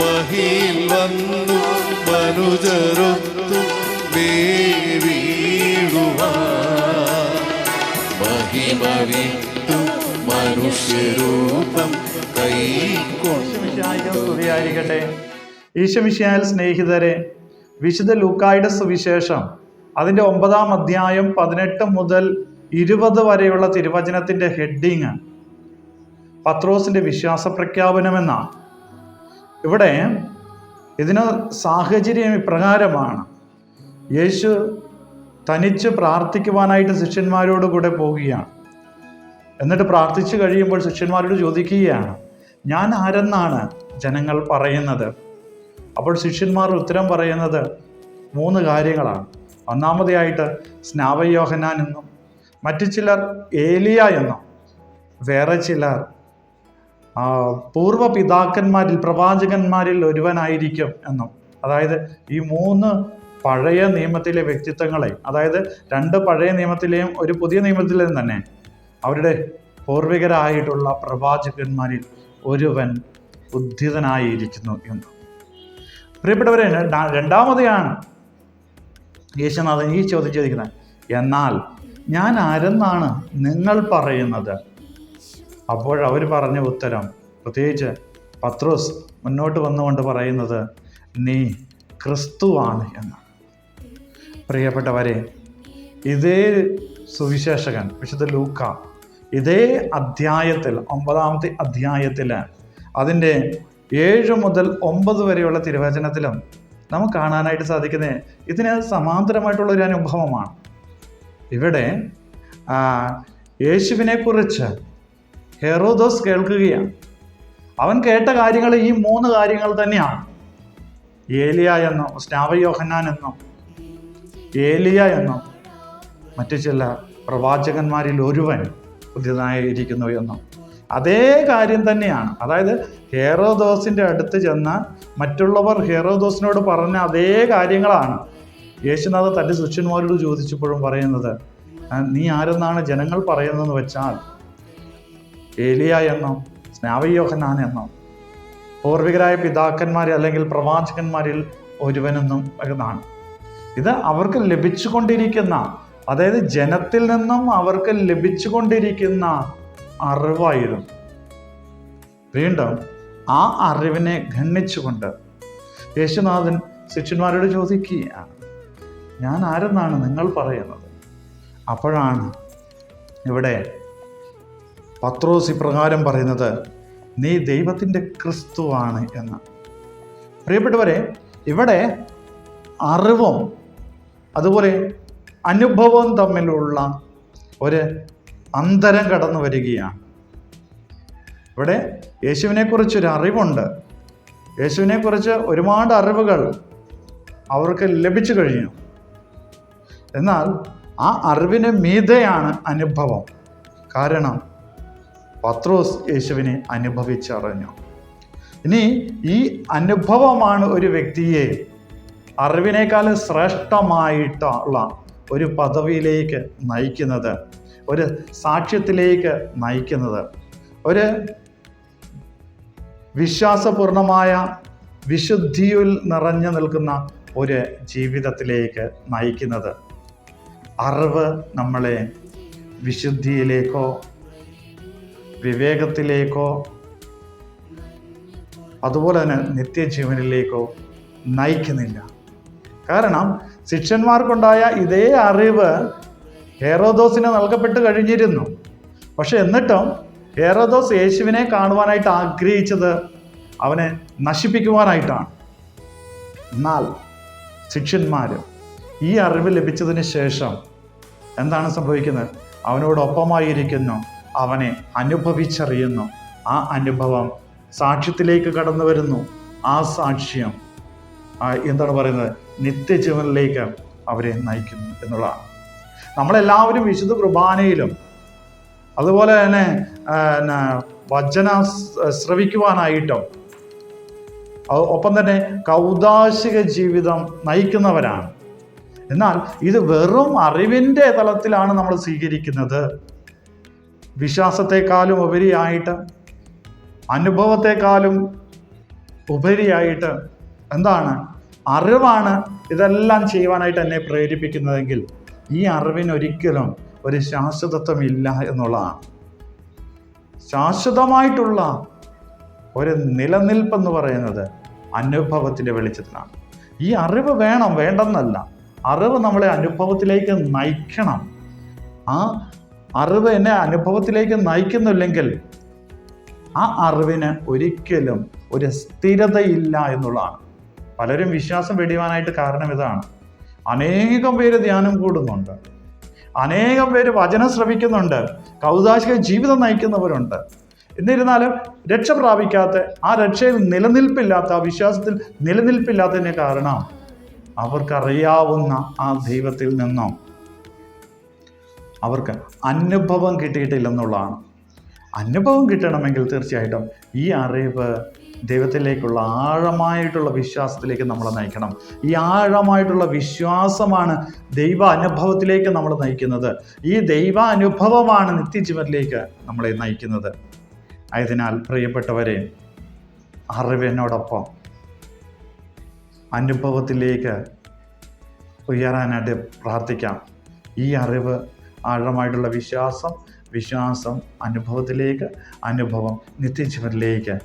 മഹിയിൽ വന്നു മനുജരൊത്തു വീഴുവാ മഹിമ വിട്ടു മനുഷ്യരൂപം കൈക്കൊണ്ടു. ഈശോമിശിഹായ്ക്ക് സ്തുതിയായിരിക്കട്ടെ. ഈശോമിശിഹായിൽ സ്നേഹിതരെ വിശുദ്ധ ലൂക്കായുടെ സുവിശേഷം അതിന്റെ ഒമ്പതാം അധ്യായം പതിനെട്ട് മുതൽ ഇരുപത് വരെയുള്ള തിരുവചനത്തിന്റെ ഹെഡിങ്. പത്രോസിന്റെ വിശ്വാസ പ്രഖ്യാപനമെന്നാണ് ഇവിടെ ഇതിന് സാഹചര്യം ഇപ്രകാരമാണ്. യേശു തനിച്ച് പ്രാർത്ഥിക്കുവാനായിട്ട് ശിഷ്യന്മാരോട് കൂടെ പോവുകയാണ്. എന്നിട്ട് പ്രാർത്ഥിച്ചു കഴിയുമ്പോൾ ശിഷ്യന്മാരോട് ചോദിക്കുകയാണ് ഞാൻ ആരെന്നാണ് ജനങ്ങൾ പറയുന്നത്? അപ്പോൾ ശിഷ്യന്മാർ ഉത്തരം പറയുന്നത് മൂന്ന് കാര്യങ്ങളാണ്. ഒന്നാമതായിട്ട് സ്നാപയോഹനാൻ എന്നും മറ്റു ചിലർ ഏലിയ എന്നും വേറെ ചിലർ പൂർവ പിതാക്കന്മാരിൽ പ്രവാചകന്മാരിൽ ഒരുവനായിരിക്കും എന്നും. അതായത് ഈ മൂന്ന് പഴയ നിയമത്തിലെ വ്യക്തിത്വങ്ങളെ അതായത് രണ്ട് പഴയ നിയമത്തിലെയും ഒരു പുതിയ നിയമത്തിലെയും തന്നെ അവരുടെ പൂർവികരായിട്ടുള്ള പ്രവാചകന്മാരിൽ ഒരുവൻ ഉദ്ധിതനായിരിക്കുന്നു എന്ന്. പ്രിയപ്പെട്ടവരെ രണ്ടാ- രണ്ടാമതെയാണ് യേശുനാഥൻ ഈ ചോദ്യം ചോദിക്കുന്നത് എന്നാൽ ഞാൻ ആരെന്നാണ് നിങ്ങൾ പറയുന്നത്? അപ്പോൾ അവർ പറഞ്ഞ ഉത്തരം പ്രത്യേകിച്ച് പത്രോസ് മുന്നോട്ട് വന്നുകൊണ്ട് പറയുന്നത് നീ ക്രിസ്തുവാണ് എന്ന് പ്രിയപ്പെട്ടവരെ ഇതേ സുവിശേഷകൻ വിശുദ്ധ ലൂക്ക ഇതേ അധ്യായത്തിൽ ഒമ്പതാമത്തെ അധ്യായത്തിൽ അതിന്റെ ഏഴ് മുതൽ ഒമ്പത് വരെയുള്ള തിരുവചനത്തിലും നമുക്ക് കാണാനായിട്ട് സാധിക്കുന്നത് ഇതിന് സമാന്തരമായിട്ടുള്ള ഒരു അനുഭവമാണ്. ഇവിടെ യേശുവിനെക്കുറിച്ച് ഹെറോദോസ് കേൾക്കുകയാണ്. അവൻ കേട്ട കാര്യങ്ങൾ ഈ മൂന്ന് കാര്യങ്ങൾ തന്നെയാണ്. ഏലിയ എന്നോ സ്നാവയോഹന്നാൻ എന്നോ ഏലിയ എന്നോ മറ്റു ചില പ്രവാചകന്മാരിൽ ഒരുവൻ പുതിയതായിരിക്കുന്നു എന്നോ. അതേ കാര്യം തന്നെയാണ്. അതായത് ഹേറോദോസിന്റെ അടുത്ത് ചെന്ന മറ്റുള്ളവർ ഹേറോദോസിനോട് പറഞ്ഞ അതേ കാര്യങ്ങളാണ്. യേശുനാഥ് തന്റെ ശിഷ്യന്മാരോട് ചോദിച്ചപ്പോഴും പറയുന്നത് നീ ആരെന്നാണ് ജനങ്ങൾ പറയുന്നതെന്ന് വെച്ചാൽ ഏലിയ എന്നോ സ്നാവയോഹനാൻ എന്നോ പൂർവികരായ പിതാക്കന്മാർ അല്ലെങ്കിൽ പ്രവാചകന്മാരിൽ ഒരുവനെന്നും എന്നാണ് ഇത് അവർക്ക് ലഭിച്ചുകൊണ്ടിരിക്കുന്ന അതായത് ജനത്തിൽ നിന്നും അവർക്ക് ലഭിച്ചുകൊണ്ടിരിക്കുന്ന അറിവായിരുന്നു. വീണ്ടും ആ അറിവിനെ ഖണ്ണിച്ചുകൊണ്ട് യേശുനാഥൻ ശിഷ്യന്മാരോട് ചോദിക്കുകയാണ് ഞാൻ ആരെന്നാണ് നിങ്ങൾ പറയുന്നത്? അപ്പോഴാണ് ഇവിടെ പത്രോസ് ഇപ്രകാരം പറയുന്നത് നീ ദൈവത്തിന്റെ ക്രിസ്തുവാണ് എന്ന്. പ്രിയപ്പെട്ടവരെ ഇവിടെ അറിവും അതുപോലെ അനുഭവവും തമ്മിലുള്ള ഒരു അന്തരം കടന്നു വരികയാണ്. ഇവിടെ യേശുവിനെക്കുറിച്ചൊരു അറിവുണ്ട്. യേശുവിനെക്കുറിച്ച് ഒരുപാട് അറിവുകൾ അവർക്ക് ലഭിച്ചു കഴിഞ്ഞു. എന്നാൽ ആ അറിവിന് മീതെയാണ് അനുഭവം. കാരണം പത്രോസ് യേശുവിനെ അനുഭവിച്ചറിഞ്ഞു. ഇനി ഈ അനുഭവമാണ് ഒരു വ്യക്തിയെ അറിവിനേക്കാൾ ശ്രേഷ്ഠമായിട്ടുള്ള ഒരു പദവിയിലേക്ക് നയിക്കുന്നത് ഒരു സാക്ഷ്യത്തിലേക്ക് നയിക്കുന്നത്. ഒരു വിശ്വാസപൂർണമായ വിശുദ്ധിയിൽ നിറഞ്ഞു നിൽക്കുന്ന ഒരു ജീവിതത്തിലേക്ക് നയിക്കുന്നത്. അറിവ് നമ്മളെ വിശുദ്ധിയിലേക്കോ വിവേകത്തിലേക്കോ അതുപോലെ തന്നെ നിത്യജീവനിലേക്കോ നയിക്കുന്നില്ല. കാരണം ശിഷ്യന്മാർക്കുണ്ടായ ഇതേ അറിവ് ഹേറോദോസിന് നൽകപ്പെട്ട് കഴിഞ്ഞിരുന്നു. പക്ഷെ എന്നിട്ടും ഹേറോദോസ് യേശുവിനെ കാണുവാനായിട്ട് ആഗ്രഹിച്ചത് അവനെ നശിപ്പിക്കുവാനായിട്ടാണ്. എന്നാൽ ശിഷ്യന്മാർ ഈ അറിവ് ലഭിച്ചതിന് ശേഷം എന്താണ് സംഭവിക്കുന്നത്? അവനോടൊപ്പമായിരിക്കുന്നു. അവനെ അനുഭവിച്ചറിയുന്നു. ആ അനുഭവം സാക്ഷ്യത്തിലേക്ക് കടന്നു വരുന്നു. ആ സാക്ഷ്യം എന്താണ് പറയുന്നത്? നിത്യജീവനിലേക്ക് അവരെ നയിക്കുന്നു എന്നുള്ളതാണ്. നമ്മളെല്ലാവരും വിശുദ്ധ കുർബാനയിലും അതുപോലെ തന്നെ വചന ശ്രവിക്കുവാനായിട്ടും ഒപ്പം തന്നെ കൗതാശിക ജീവിതം നയിക്കുന്നവരാണ്. എന്നാൽ ഇത് വെറും അറിവിന്റെ തലത്തിലാണ് നമ്മൾ സ്വീകരിക്കുന്നത്. വിശ്വാസത്തെക്കാളും ഉപരിയായിട്ട് അനുഭവത്തെക്കാളും ഉപരിയായിട്ട് എന്താണ്? അറിവാണ് ഇതെല്ലാം ചെയ്യുവാനായിട്ട് എന്നെ പ്രേരിപ്പിക്കുന്നതെങ്കിൽ ഈ അറിവിനൊരിക്കലും ഒരു ശാശ്വതത്വം ഇല്ല എന്നുള്ളതാണ്. ശാശ്വതമായിട്ടുള്ള ഒരു നിലനിൽപ്പെന്ന് പറയുന്നത് അനുഭവത്തിന്റെ വെളിച്ചത്തിലാണ്. ഈ അറിവ് വേണം വേണ്ടെന്നല്ല. അറിവ് നമ്മളെ അനുഭവത്തിലേക്ക് നയിക്കണം. ആ അറിവ് എന്നെ അനുഭവത്തിലേക്ക് നയിക്കുന്നില്ലെങ്കിൽ ആ അറിവിന് ഒരിക്കലും ഒരു സ്ഥിരതയില്ല എന്നുള്ളതാണ്. പലരും വിശ്വാസം വെടിവാനായിട്ട് കാരണം ഇതാണ്. അനേകം പേര് ധ്യാനം കൂടുന്നുണ്ട്. അനേകം പേര് വചനം ശ്രമിക്കുന്നുണ്ട് കൗതാശിക ജീവിതം നയിക്കുന്നവരുണ്ട്. എന്നിരുന്നാലും രക്ഷ പ്രാപിക്കാത്ത ആ രക്ഷയിൽ നിലനിൽപ്പില്ലാത്ത ആ വിശ്വാസത്തിൽ നിലനിൽപ്പില്ലാത്തതിന് കാരണം അവർക്കറിയാവുന്ന ആ ദൈവത്തിൽ നിന്നും അവർക്ക് അനുഭവം കിട്ടിയിട്ടില്ലെന്നുള്ളതാണ്. അനുഭവം കിട്ടണമെങ്കിൽ തീർച്ചയായിട്ടും ഈ അറിവ് ദൈവത്തിലേക്കുള്ള ആഴമായിട്ടുള്ള വിശ്വാസത്തിലേക്ക് നമ്മളെ നയിക്കണം. ഈ ആഴമായിട്ടുള്ള വിശ്വാസമാണ് ദൈവ അനുഭവത്തിലേക്ക് നമ്മൾ നയിക്കുന്നത്. ഈ ദൈവ അനുഭവമാണ് നിത്യജീവനിലേക്ക് നമ്മളെ നയിക്കുന്നത്. ആയതിനാൽ പ്രിയപ്പെട്ടവരെ അറിവിനോടൊപ്പം അനുഭവത്തിലേക്ക് ഉയരാനായിട്ട് പ്രാർത്ഥിക്കാം. ഈ അറിവ് ആഴമായിട്ടുള്ള വിശ്വാസം വിശ്വാസം അനുഭവത്തിലേക്ക് അനുഭവം നിത്യജീവനിലേക്ക്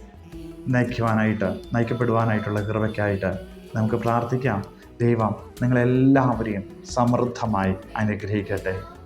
നയിക്കുവാനായിട്ട് നയിക്കപ്പെടുവാനായിട്ടുള്ള കൃപയ്ക്കായിട്ട് നമുക്ക് പ്രാർത്ഥിക്കാം. ദൈവം നിങ്ങളെല്ലാവരെയും സമൃദ്ധമായി അനുഗ്രഹിക്കട്ടെ.